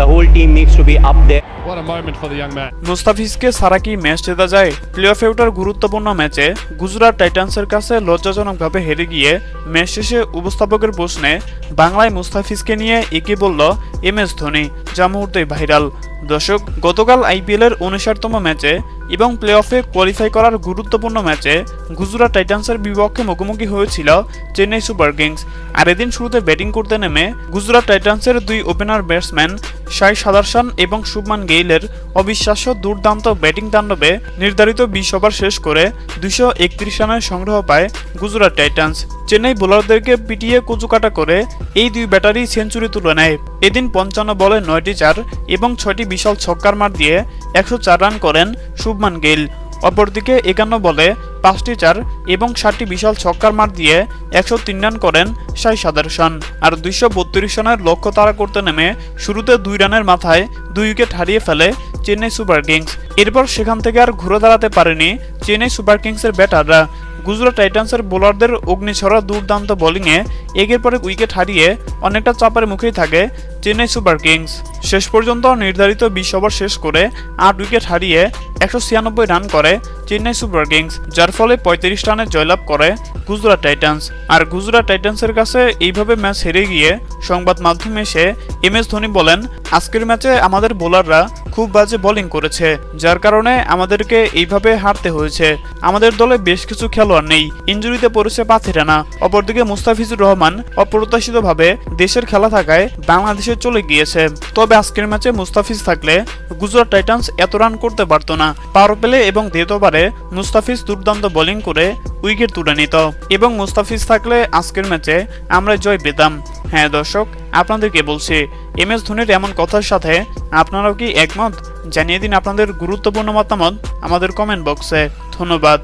the whole team needs to be up there. What a moment for the young man. মুস্তাফিজকে সারা কি match জেতা যায় play অফে ওঠার গুরুত্বপূর্ণ ম্যাচে গুজরাট টাইটান্সের কাছে লজ্জাজনকভাবে হেরে গিয়ে ম্যাচ শেষে উপস্থাপকের প্রশ্নে বাংলায় মুস্তাফিজকে নিয়ে একে বলল এম এস ধোনি, যা মুহূর্তেই ভাইরাল। দর্শক, গতকাল আইপিএলের উনষাটতম ম্যাচে এবং প্লে অফে কোয়ালিফাই করার গুরুত্বপূর্ণ ম্যাচে গুজরাট টাইটান্সের বিপক্ষে মুখোমুখি হয়েছিল চেন্নাই সুপার কিংস। আর এদিন শুরুতে ব্যাটিং করতে নেমে গুজরাট টাইটান্সের দুই ওপেনার ব্যাটসম্যান সাই সাদারসান এবং শুভমান গেইলের অবিশ্বাস্য দুর্দান্ত ব্যাটিং তাণ্ডবে নির্ধারিত বিশ ওভার শেষ করে দুশো রানের সংগ্রহ পায় গুজরাট টাইটান্স। চেন্নাই বোলারদেরকে পিটিয়ে কুচুকাটা করে এই দুই ব্যাটারি সেঞ্চুরি তুলে নেয়। এদিন পঞ্চান্ন বলে নয়টি চার এবং ছয়টি বিশাল ছক্কার মার দিয়ে একশো চার রান করেন শুভমান গেইল অপরদিকে একান্ন বলে পাঁচটি চার এবং ষাটটি বিশাল ছক্কার মার দিয়ে একশো তিন রান করেন সাই সাদারসান আর দুইশো বত্রিশ রানের লক্ষ্য তাড়া করতে নেমে শুরুতে দুই রানের মাথায় দুই উইকেট হারিয়ে ফেলে চেন্নাই সুপার কিংস। এরপর সেখান থেকে আর ঘুরে দাঁড়াতে পারেনি চেন্নাই সুপার কিংসের ব্যাটাররা। গুজরাট টাইটান্সের বোলারদের অগ্নিছড়া দুর্দান্ত বোলিংয়ে একের পরে উইকেট হারিয়ে অনেকটা চাপের মুখেই থাকে চেন্নাই সুপার কিংস। শেষ পর্যন্ত নির্ধারিত বিশ ওভার শেষ করে আট উইকেট হারিয়ে একশো ছিয়ানব্বই রান করে চেন্নাই সুপার কিংস, যার ফলে পঁয়ত্রিশ রানে জয়লাভ করে গুজরাট টাইটান্স। আর গুজরাট টাইটান্সের কাছে এইভাবে ম্যাচ হেরে গিয়ে সংবাদ মাধ্যমে এসে এম এস ধোনি বলেন, আজকের ম্যাচে আমাদের বোলাররা খুব বাজে বোলিং করেছে, যার কারণে আমাদেরকে এইভাবে হারতে হয়েছে। আমাদের দলে বেশ কিছু খেলোয়াড় নেই, ইঞ্জুরিতে পড়েছে পাথিরানা। অপরদিকে মুস্তাফিজুর রহমান অপ্রত্যাশিতভাবে দেশের খেলা থাকায় বাংলাদেশে চলে গিয়েছে। তবে আজকের ম্যাচে মুস্তাফিজ থাকলে গুজরাট টাইটান্স এত রান করতে পারতো না। পাওয়ার প্লে এবং দ্বিতীয় ওভারে মুস্তাফিজ দুর্দান্ত বোলিং করে উইকেট তুলে নিত। এবং মুস্তাফিজ থাকলে আজকের ম্যাচে আমরা জয় পেতাম। হ্যাঁ দর্শক, আপনাদেরকে বলছি এম এস ধোনির এমন কথার সাথে আপনারাও কি একমত? জানিয়ে দিন আপনাদের গুরুত্বপূর্ণ মতামত আমাদের কমেন্ট বক্সে ধন্যবাদ।